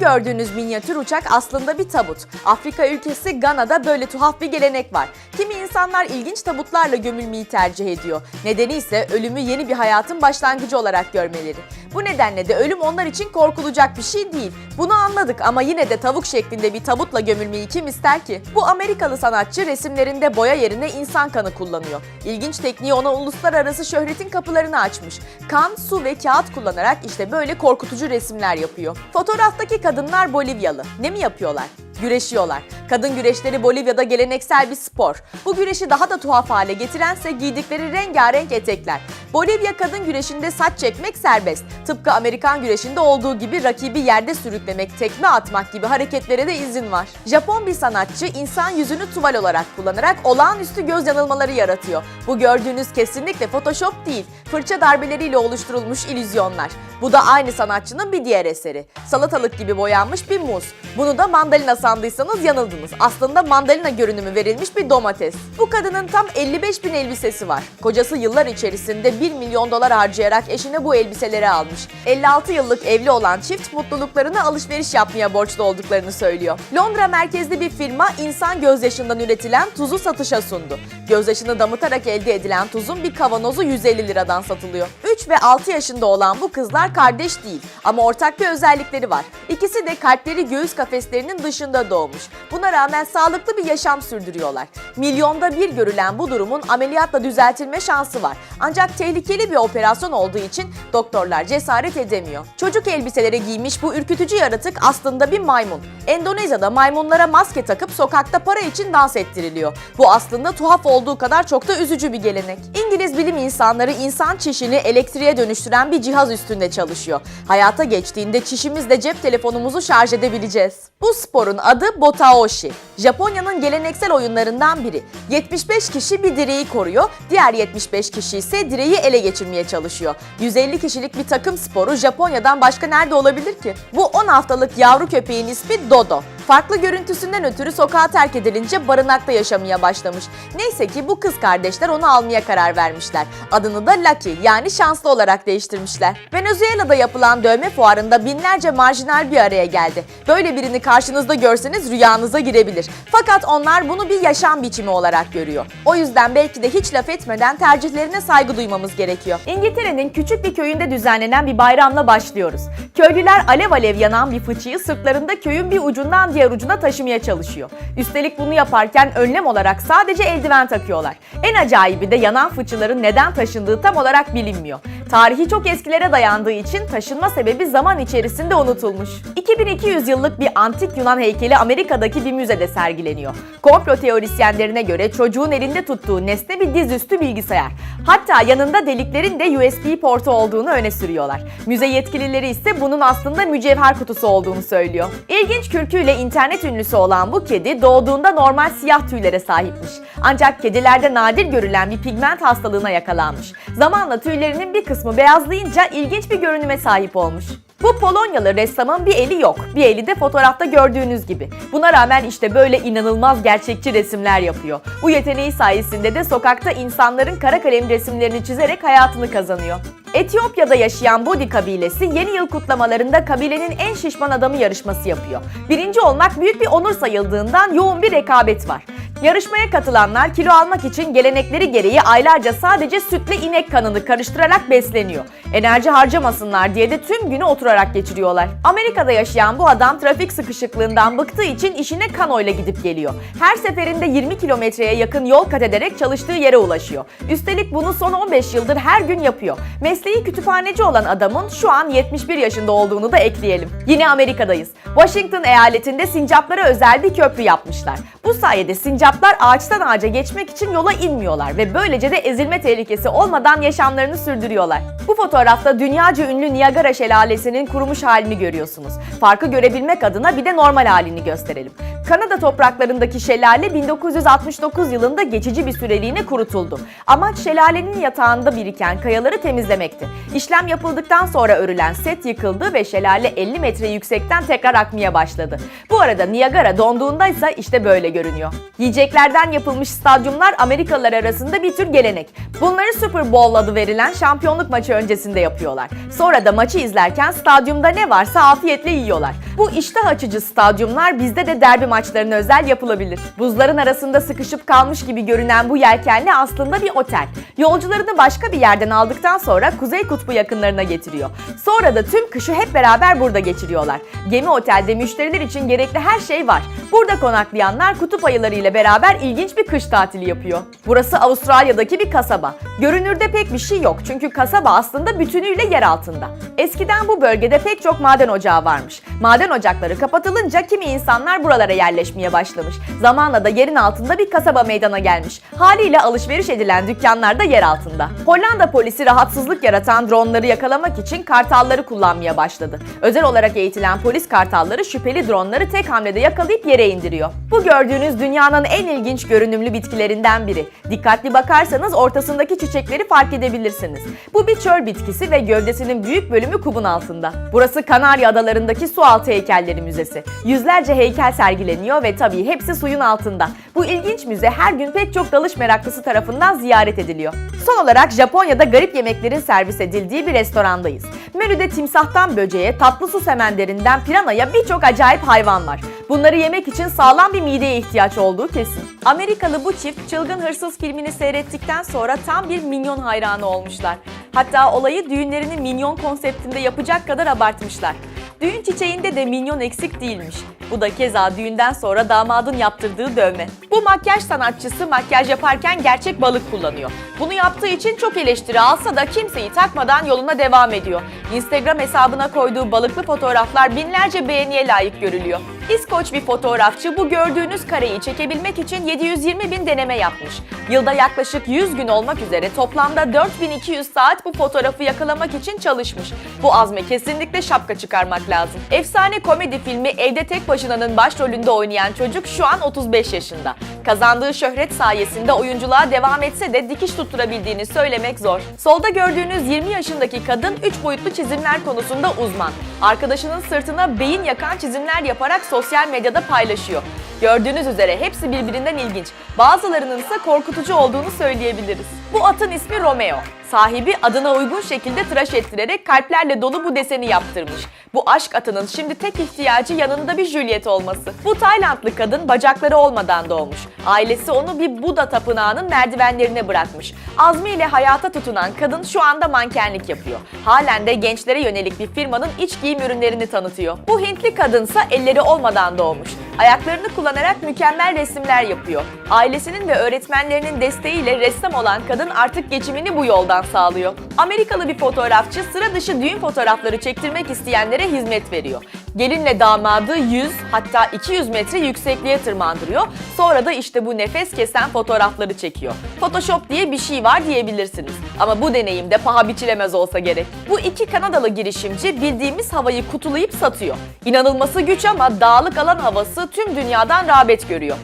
Gördüğünüz minyatür uçak aslında bir tabut. Afrika ülkesi Gana'da böyle tuhaf bir gelenek var. Kimi insanlar ilginç tabutlarla gömülmeyi tercih ediyor. Nedeni ise ölümü yeni bir hayatın başlangıcı olarak görmeleri. Bu nedenle de ölüm onlar için korkulacak bir şey değil. Bunu anladık ama yine de tavuk şeklinde bir tabutla gömülmeyi kim ister ki? Bu Amerikalı sanatçı resimlerinde boya yerine insan kanı kullanıyor. İlginç tekniği ona uluslararası şöhretin kapılarını açmış. Kan, su ve kağıt kullanarak işte böyle korkutucu resimler yapıyor. Fotoğraftaki kadınlar Bolivyalı. Ne mi yapıyorlar? Güreşiyorlar. Kadın güreşleri Bolivya'da geleneksel bir spor. Bu güreşi daha da tuhaf hale getirense giydikleri rengarenk etekler. Bolivya kadın güreşinde saç çekmek serbest. Tıpkı Amerikan güreşinde olduğu gibi rakibi yerde sürüklemek, tekme atmak gibi hareketlere de izin var. Japon bir sanatçı insan yüzünü tuval olarak kullanarak olağanüstü göz yanılmaları yaratıyor. Bu gördüğünüz kesinlikle Photoshop değil, fırça darbeleriyle oluşturulmuş illüzyonlar. Bu da aynı sanatçının bir diğer eseri. Salatalık gibi boyanmış bir muz. Bunu da mandalina sandıysanız yanıldınız. Aslında mandalina görünümü verilmiş bir domates. Bu kadının tam 55 bin elbisesi var. Kocası yıllar içerisinde 1 milyon dolar harcayarak eşine bu elbiseleri almış. 56 yıllık evli olan çift mutluluklarını alışveriş yapmaya borçlu olduklarını söylüyor. Londra merkezli bir firma insan gözyaşından üretilen tuzu satışa sundu. Gözyaşını damıtarak elde edilen tuzun bir kavanozu 150 liradan satılıyor. 3 ve 6 yaşında olan bu kızlar kardeş değil ama ortak bir özellikleri var. İkisi de kalpleri göğüs kafeslerinin dışında doğmuş. Buna rağmen sağlıklı bir yaşam sürdürüyorlar. Milyonda bir görülen bu durumun ameliyatla düzeltilme şansı var. Ancak tehlikeli bir operasyon olduğu için doktorlar cesaret edemiyor. Çocuk elbiseleri giymiş bu ürkütücü yaratık aslında bir maymun. Endonezya'da maymunlara maske takıp sokakta para için dans ettiriliyor. Bu aslında tuhaf olduğu kadar çok da üzücü bir gelenek. İngiliz bilim insanları insan çişini elektriğe dönüştüren bir cihaz üstünde çalışıyor. Hayata geçtiğinde çişimizle cep telefonumuzu şarj edebileceğiz. Bu sporun adı Botaoshi. Japonya'nın geleneksel oyunlarından biri. 75 kişi bir direği koruyor, diğer 75 kişi ise direği ele geçirmeye çalışıyor. 150 kişilik bir takım sporu Japonya'dan başka nerede olabilir ki? Bu 10 haftalık yavru köpeğin ismi Dodo. Farklı görüntüsünden ötürü sokağa terk edilince barınakta yaşamaya başlamış. Neyse ki bu kız kardeşler onu almaya karar vermişler. Adını da Lucky yani şanslı olarak değiştirmişler. Venezuela'da yapılan dövme fuarında binlerce marjinal bir araya geldi. Böyle birini karşınızda görseniz rüyanıza girebilir. Fakat onlar bunu bir yaşam biçimi olarak görüyor. O yüzden belki de hiç laf etmeden tercihlerine saygı duymamız gerekiyor. İngiltere'nin küçük bir köyünde düzenlenen bir bayramla başlıyoruz. Köylüler alev alev yanan bir fıçıyı sırtlarında köyün bir ucundan diğer ucuna taşımaya çalışıyor. Üstelik bunu yaparken önlem olarak sadece eldiven takıyorlar. En acayibi de yanan fıçıların neden taşındığı tam olarak bilinmiyor. Tarihi çok eskilere dayandığı için taşınma sebebi zaman içerisinde unutulmuş. 2200 yıllık bir antik Yunan heykeli Amerika'daki bir müzede sergileniyor. Komplo teorisyenlerine göre çocuğun elinde tuttuğu nesne bir dizüstü bilgisayar. Hatta yanında deliklerin de USB portu olduğunu öne sürüyorlar. Müze yetkilileri ise bunun aslında mücevher kutusu olduğunu söylüyor. İlginç kürküyle internet ünlüsü olan bu kedi doğduğunda normal siyah tüylere sahipmiş. Ancak kedilerde nadir görülen bir pigment hastalığına yakalanmış. Zamanla tüylerinin bir kısmı beyazlayınca ilginç bir görünüme sahip olmuş. Bu Polonyalı ressamın bir eli yok. Bir eli de fotoğrafta gördüğünüz gibi. Buna rağmen işte böyle inanılmaz gerçekçi resimler yapıyor. Bu yeteneği sayesinde de sokakta insanların kara kalem resimlerini çizerek hayatını kazanıyor. Etiyopya'da yaşayan Bodi kabilesi yeni yıl kutlamalarında kabilenin en şişman adamı yarışması yapıyor. Birinci olmak büyük bir onur sayıldığından yoğun bir rekabet var. Yarışmaya katılanlar kilo almak için gelenekleri gereği aylarca sadece sütle inek kanını karıştırarak besleniyor. Enerji harcamasınlar diye de tüm günü oturarak geçiriyorlar. Amerika'da yaşayan bu adam trafik sıkışıklığından bıktığı için işine kanoyla gidip geliyor. Her seferinde 20 kilometreye yakın yol kat ederek çalıştığı yere ulaşıyor. Üstelik bunu son 15 yıldır her gün yapıyor. Mesleği kütüphaneci olan adamın şu an 71 yaşında olduğunu da ekleyelim. Yine Amerika'dayız. Washington eyaletinde sincaplara özel bir köprü yapmışlar. Bu sayede sincaplar ağaçtan ağaca geçmek için yola inmiyorlar ve böylece de ezilme tehlikesi olmadan yaşamlarını sürdürüyorlar. Bu fotoğrafta dünyaca ünlü Niagara Şelalesi'nin kurumuş halini görüyorsunuz. Farkı görebilmek adına bir de normal halini gösterelim. Kanada topraklarındaki şelale 1969 yılında geçici bir süreliğine kurutuldu. Amaç şelalenin yatağında biriken kayaları temizlemekti. İşlem yapıldıktan sonra örülen set yıkıldı ve şelale 50 metre yüksekten tekrar akmaya başladı. Bu arada Niagara donduğunda ise işte böyle görünüyor. Yiyeceklerden yapılmış stadyumlar Amerikalılar arasında bir tür gelenek. Bunları Super Bowl adı verilen şampiyonluk maçı öncesinde yapıyorlar. Sonra da maçı izlerken stadyumda ne varsa afiyetle yiyorlar. Bu iştah açıcı stadyumlar bizde de derbi maçlarına özel yapılabilir. Buzların arasında sıkışıp kalmış gibi görünen bu yelkenli aslında bir otel. Yolcularını başka bir yerden aldıktan sonra Kuzey Kutbu yakınlarına getiriyor. Sonra da tüm kışı hep beraber burada geçiriyorlar. Gemi otelde müşteriler için gerekli her şey var. Burada konaklayanlar kutup ayıları ile beraber ilginç bir kış tatili yapıyor. Burası Avustralya'daki bir kasaba. Görünürde pek bir şey yok çünkü kasaba aslında bütünüyle yer altında. Eskiden bu bölgede pek çok maden ocağı varmış. Maden ocakları kapatılınca kimi insanlar buralara yerleşmeye başlamış. Zamanla da yerin altında bir kasaba meydana gelmiş. Haliyle alışveriş edilen dükkanlar da yer altında. Hollanda polisi rahatsızlık yaratan dronları yakalamak için kartalları kullanmaya başladı. Özel olarak eğitilen polis kartalları şüpheli dronları tek hamlede yakalayıp yere indiriyor. Bu gördüğünüz dünyanın en ilginç görünümlü bitkilerinden biri. Dikkatli bakarsanız ortasındaki çiçekleri fark edebilirsiniz. Bu bir çöl bitkisi ve gövdesinin büyük bölümü kubun altında. Burası Kanarya Adaları'ndaki sualtı heykelleri müzesi. Yüzlerce heykel sergileniyor ve tabii hepsi suyun altında. Bu ilginç müze her gün pek çok dalış meraklısı tarafından ziyaret ediliyor. Son olarak Japonya'da garip yemeklerin servis edildiği bir restorandayız. Menüde timsahtan böceğe, tatlı su semenlerinden piranaya birçok acayip hayvan var. Bunları yemek için sağlam bir mideye ihtiyaç olduğu kesin. Amerikalı bu çift Çılgın Hırsız filmini seyrettikten sonra tam bir minyon hayranı olmuşlar. Hatta olayı düğünlerini minyon konseptinde yapacak kadar abartmışlar. Düğün çiçeğinde de minyon eksik değilmiş. Bu da keza düğünden sonra damadın yaptırdığı dövme. Bu makyaj sanatçısı makyaj yaparken gerçek balık kullanıyor. Bunu yaptığı için çok eleştiri alsa da kimseyi takmadan yoluna devam ediyor. Instagram hesabına koyduğu balıklı fotoğraflar binlerce beğeniye layık görülüyor. İskoç bir fotoğrafçı bu gördüğünüz kareyi çekebilmek için 720 bin deneme yapmış. Yılda yaklaşık 100 gün olmak üzere toplamda 4200 saat bu fotoğrafı yakalamak için çalışmış. Bu azme kesinlikle şapka çıkarmak lazım. Efsane komedi filmi Evde Tek Başına'nın başrolünde oynayan çocuk şu an 35 yaşında. Kazandığı şöhret sayesinde oyunculuğa devam etse de dikiş tutturabildiğini söylemek zor. Solda gördüğünüz 20 yaşındaki kadın 3 boyutlu çizimler konusunda uzman. Arkadaşının sırtına beyin yakan çizimler yaparak sosyal medyada paylaşıyor. Gördüğünüz üzere hepsi birbirinden ilginç. Bazılarının ise korkutucu olduğunu söyleyebiliriz. Bu atın ismi Romeo. Sahibi adına uygun şekilde tıraş ettirerek kalplerle dolu bu deseni yaptırmış. Bu aşk atının şimdi tek ihtiyacı yanında bir Juliet olması. Bu Taylandlı kadın bacakları olmadan doğmuş. Ailesi onu bir Buda tapınağının merdivenlerine bırakmış. Azmiyle hayata tutunan kadın şu anda mankenlik yapıyor. Halen de gençlere yönelik bir firmanın iç giyim ürünlerini tanıtıyor. Bu Hintli kadınsa elleri olmadan doğmuş. Ayaklarını kullanarak mükemmel resimler yapıyor. Ailesinin ve öğretmenlerinin desteğiyle ressam olan kadın artık geçimini bu yoldan sağlıyor. Amerikalı bir fotoğrafçı sıra dışı düğün fotoğrafları çektirmek isteyenlere hizmet veriyor. Gelinle damadı 100 hatta 200 metre yüksekliğe tırmandırıyor. Sonra da işte bu nefes kesen fotoğrafları çekiyor. Photoshop diye bir şey var diyebilirsiniz. Ama bu deneyim de paha biçilemez olsa gerek. Bu iki Kanadalı girişimci bildiğimiz havayı kutulayıp satıyor. İnanılması güç ama dağlık alan havası tüm dünyadan rağbet görüyor.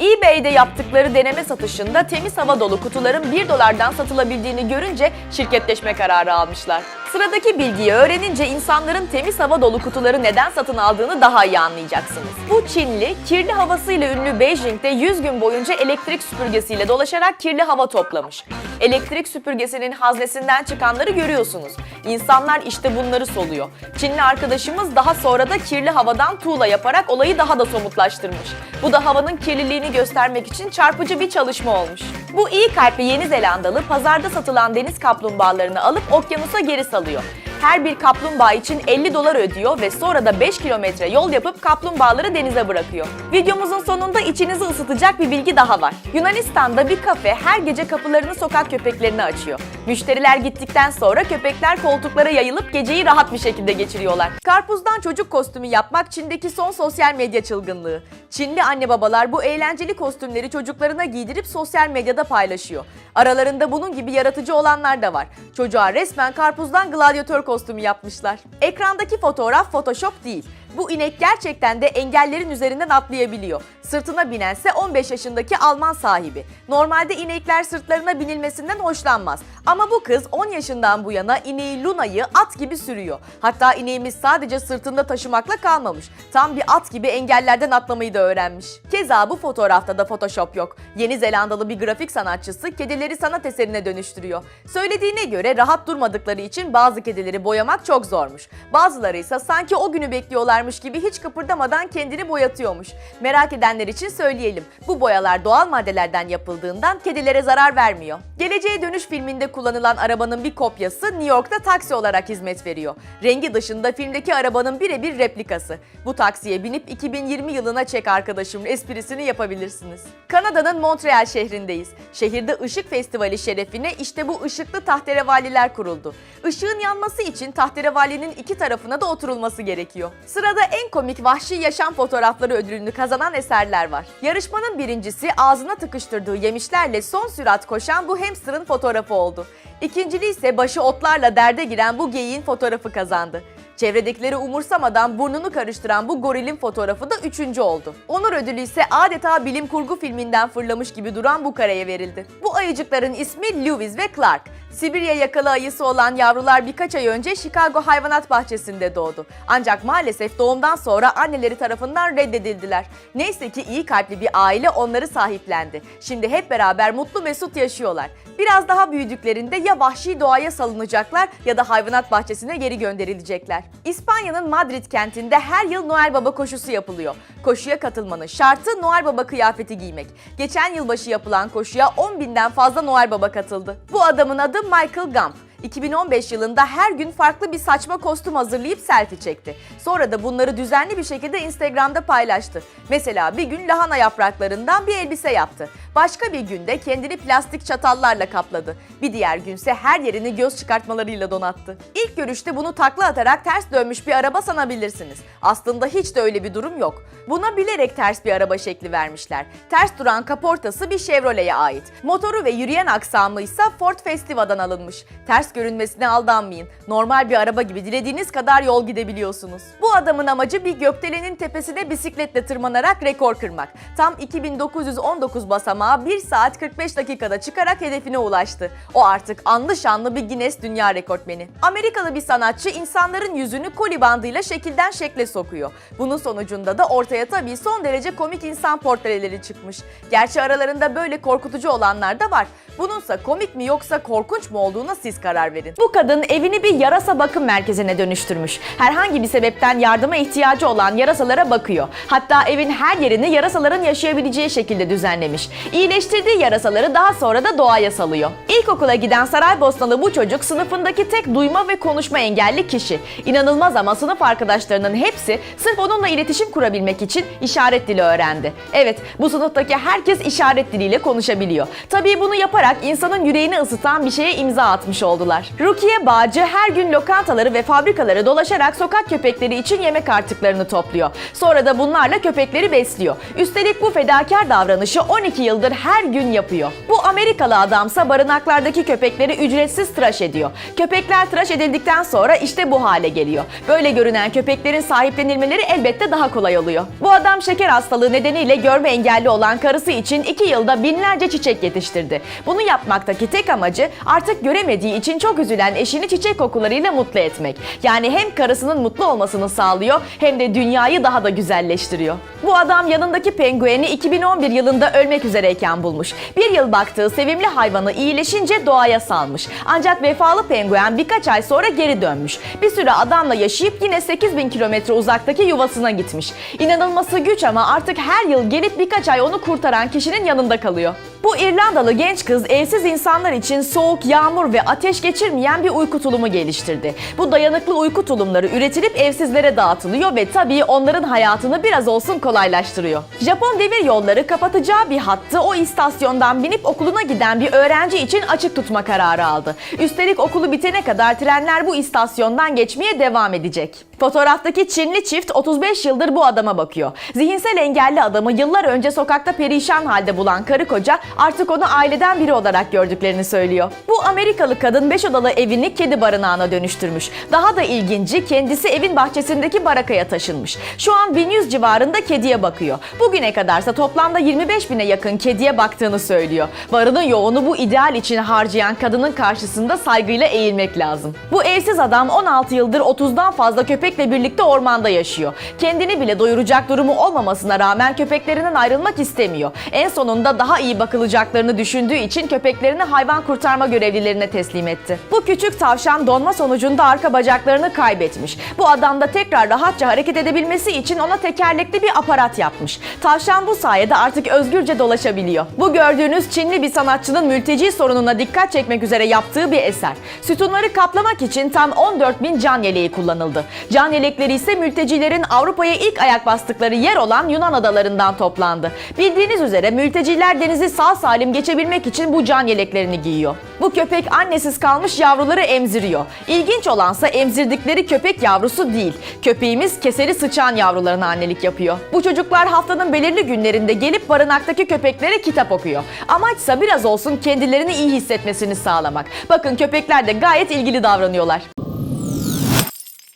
eBay'de yaptıkları deneme satışında temiz hava dolu kutuların 1 dolardan satılabildiğini görünce şirketleşme kararı almışlar. Sıradaki bilgiyi öğrenince insanların temiz hava dolu kutuları neden satın aldığını daha iyi anlayacaksınız. Bu Çinli, kirli havasıyla ünlü Beijing'de 100 gün boyunca elektrik süpürgesiyle dolaşarak kirli hava toplamış. Elektrik süpürgesinin haznesinden çıkanları görüyorsunuz. İnsanlar işte bunları soluyor. Çinli arkadaşımız daha sonra da kirli havadan tuğla yaparak olayı daha da somutlaştırmış. Bu da havanın kirliliğini göstermek için çarpıcı bir çalışma olmuş. Bu iyi kalpli Yeni Zelandalı pazarda satılan deniz kaplumbağalarını alıp okyanusa geri salıyor. Her bir kaplumbağa için 50 dolar ödüyor ve sonra da 5 kilometre yol yapıp kaplumbağaları denize bırakıyor. Videomuzun sonunda içinizi ısıtacak bir bilgi daha var. Yunanistan'da bir kafe her gece kapılarını sokak köpeklerine açıyor. Müşteriler gittikten sonra köpekler koltuklara yayılıp geceyi rahat bir şekilde geçiriyorlar. Karpuzdan çocuk kostümü yapmak Çin'deki son sosyal medya çılgınlığı. Çinli anne babalar bu eğlenceli kostümleri çocuklarına giydirip sosyal medyada paylaşıyor. Aralarında bunun gibi yaratıcı olanlar da var. Çocuğa resmen karpuzdan gladyatör kostümü yapmışlar. Ekrandaki fotoğraf Photoshop değil. Bu inek gerçekten de engellerin üzerinden atlayabiliyor. Sırtına binense 15 yaşındaki Alman sahibi. Normalde inekler sırtlarına binilmesinden hoşlanmaz. Ama bu kız 10 yaşından bu yana ineği Luna'yı at gibi sürüyor. Hatta ineğimiz sadece sırtında taşımakla kalmamış. Tam bir at gibi engellerden atlamayı da öğrenmiş. Keza bu fotoğrafta da Photoshop yok. Yeni Zelandalı bir grafik sanatçısı kedileri sanat eserine dönüştürüyor. Söylediğine göre rahat durmadıkları için bazı kedileri boyamak çok zormuş. Bazıları ise sanki o günü bekliyorlarmış gibi hiç kıpırdamadan kendini boyatıyormuş. Merak edenler için söyleyelim. Bu boyalar doğal maddelerden yapıldığından kedilere zarar vermiyor. Geleceğe Dönüş filminde kullanılan arabanın bir kopyası New York'ta taksi olarak hizmet veriyor. Rengi dışında filmdeki arabanın birebir replikası. Bu taksiye binip 2020 yılına çek arkadaşım esprisini yapabilirsiniz. Kanada'nın Montreal şehrindeyiz. Şehirde Işık Festivali şerefine işte bu ışıklı tahterevaliler kuruldu. Işığın yanması için tahterevalinin iki tarafına da oturulması gerekiyor. Sırada en komik vahşi yaşam fotoğrafları ödülünü kazanan eserler var. Yarışmanın birincisi ağzına tıkıştırdığı yemişlerle son sürat koşan bu hamsterın fotoğrafı oldu. İkinciliği ise başı otlarla derde giren bu geyiğin fotoğrafı kazandı. Çevredekileri umursamadan burnunu karıştıran bu gorilin fotoğrafı da üçüncü oldu. Onur ödülü ise adeta bilim kurgu filminden fırlamış gibi duran bu kareye verildi. Bu ayıcıkların ismi Lewis ve Clark. Sibirya yakalı ayısı olan yavrular birkaç ay önce Chicago Hayvanat Bahçesi'nde doğdu. Ancak maalesef doğumdan sonra anneleri tarafından reddedildiler. Neyse ki iyi kalpli bir aile onları sahiplendi. Şimdi hep beraber mutlu mesut yaşıyorlar. Biraz daha büyüdüklerinde ya vahşi doğaya salınacaklar ya da hayvanat bahçesine geri gönderilecekler. İspanya'nın Madrid kentinde her yıl Noel Baba koşusu yapılıyor. Koşuya katılmanın şartı Noel Baba kıyafeti giymek. Geçen yılbaşı yapılan koşuya 10 binden fazla Noel Baba katıldı. Bu adamın adı Michael Gump. 2015 yılında her gün farklı bir saçma kostüm hazırlayıp selfie çekti. Sonra da bunları düzenli bir şekilde Instagram'da paylaştı. Mesela bir gün lahana yapraklarından bir elbise yaptı. Başka bir günde kendini plastik çatallarla kapladı. Bir diğer günse her yerini göz çıkartmalarıyla donattı. İlk görüşte bunu takla atarak ters dönmüş bir araba sanabilirsiniz. Aslında hiç de öyle bir durum yok. Buna bilerek ters bir araba şekli vermişler. Ters duran kaportası bir Chevrolet'e ait. Motoru ve yürüyen aksamı ise Ford Festiva'dan alınmış. Ters görünmesine aldanmayın. Normal bir araba gibi dilediğiniz kadar yol gidebiliyorsunuz. Bu adamın amacı bir gökdelenin tepesine bisikletle tırmanarak rekor kırmak. Tam 2919 basamağı 1 saat 45 dakikada çıkarak hedefine ulaştı. O artık anlı şanlı bir Guinness Dünya Rekortmeni. Amerikalı bir sanatçı insanların yüzünü koli bandıyla şekilden şekle sokuyor. Bunun sonucunda da ortaya tabii son derece komik insan portreleri çıkmış. Gerçi aralarında böyle korkutucu olanlar da var. Bununsa komik mi yoksa korkunç mu olduğuna siz karar verin. Bu kadın evini bir yarasa bakım merkezine dönüştürmüş. Herhangi bir sebepten yardıma ihtiyacı olan yarasalara bakıyor. Hatta evin her yerini yarasaların yaşayabileceği şekilde düzenlemiş. İyileştirdiği yarasaları daha sonra da doğaya salıyor. İlkokula giden Saraybosnalı bu çocuk sınıfındaki tek duyma ve konuşma engelli kişi. İnanılmaz ama sınıf arkadaşlarının hepsi sırf onunla iletişim kurabilmek için işaret dili öğrendi. Evet, bu sınıftaki herkes işaret diliyle konuşabiliyor. Tabii bunu yaparak insanın yüreğini ısıtan bir şeye imza atmış oldular. Rukiye Bağcı her gün lokantaları ve fabrikaları dolaşarak sokak köpekleri için yemek artıklarını topluyor. Sonra da bunlarla köpekleri besliyor. Üstelik bu fedakar davranışı 12 yıldır her gün yapıyor. Bu Amerikalı adamsa barınaklardaki köpekleri ücretsiz tıraş ediyor. Köpekler tıraş edildikten sonra işte bu hale geliyor. Böyle görünen köpeklerin sahiplenilmeleri elbette daha kolay oluyor. Bu adam şeker hastalığı nedeniyle görme engelli olan karısı için 2 yılda binlerce çiçek yetiştirdi. Bunu yapmaktaki tek amacı artık göremediği için çok üzülen eşini çiçek kokularıyla mutlu etmek. Yani hem karısının mutlu olmasını sağlıyor hem de dünyayı daha da güzelleştiriyor. Bu adam yanındaki pengueni 2011 yılında ölmek üzereyken bulmuş. Bir yıl baktığı sevimli hayvanı iyileşince doğaya salmış. Ancak vefalı penguen birkaç ay sonra geri dönmüş. Bir süre adamla yaşayıp yine 8000 kilometre uzaktaki yuvasına gitmiş. İnanılması güç ama artık her yıl gelip birkaç ay onu kurtaran kişinin yanında kalıyor. Bu İrlandalı genç kız evsiz insanlar için soğuk, yağmur ve ateş geçirmeyen bir uyku tulumu geliştirdi. Bu dayanıklı uyku tulumları üretilip evsizlere dağıtılıyor ve tabii onların hayatını biraz olsun kolaylaştırıyor. Japon demir yolları kapatacağı bir hattı babası o istasyondan binip okuluna giden bir öğrenci için açık tutma kararı aldı. Üstelik okulu bitene kadar trenler bu istasyondan geçmeye devam edecek. Fotoğraftaki Çinli çift 35 yıldır bu adama bakıyor. Zihinsel engelli adamı yıllar önce sokakta perişan halde bulan karı koca artık onu aileden biri olarak gördüklerini söylüyor. Bu Amerikalı kadın 5 odalı evini kedi barınağına dönüştürmüş. Daha da ilginci kendisi evin bahçesindeki barakaya taşınmış. Şu an 1100 civarında kediye bakıyor. Bugüne kadarsa toplamda 25 bine yakın kediye baktığını söylüyor. Varının yoğunu bu ideal için harcayan kadının karşısında saygıyla eğilmek lazım. Bu evsiz adam 16 yıldır 30'dan fazla köpekle birlikte ormanda yaşıyor. Kendini bile doyuracak durumu olmamasına rağmen köpeklerinden ayrılmak istemiyor. En sonunda daha iyi bakılacaklarını düşündüğü için köpeklerini hayvan kurtarma görevlilerine teslim etti. Bu küçük tavşan donma sonucunda arka bacaklarını kaybetmiş. Bu adam da tekrar rahatça hareket edebilmesi için ona tekerlekli bir aparat yapmış. Tavşan bu sayede artık özgürce dolaşabiliyor. Bu gördüğünüz Çinli bir sanatçının mülteci sorununa dikkat çekmek üzere yaptığı bir eser. Sütunları kaplamak için tam 14 bin can yeleği kullanıldı. Can yelekleri ise mültecilerin Avrupa'ya ilk ayak bastıkları yer olan Yunan adalarından toplandı. Bildiğiniz üzere mülteciler denizi sağ salim geçebilmek için bu can yeleklerini giyiyor. Bu köpek annesiz kalmış yavruları emziriyor. İlginç olansa emzirdikleri köpek yavrusu değil. Köpeğimiz keseli sıçan yavrularına annelik yapıyor. Bu çocuklar haftanın belirli günlerinde gelip barınaktaki köpeklere kitap okuyor. Amaçsa biraz olsun kendilerini iyi hissetmesini sağlamak. Bakın köpekler de gayet ilgili davranıyorlar.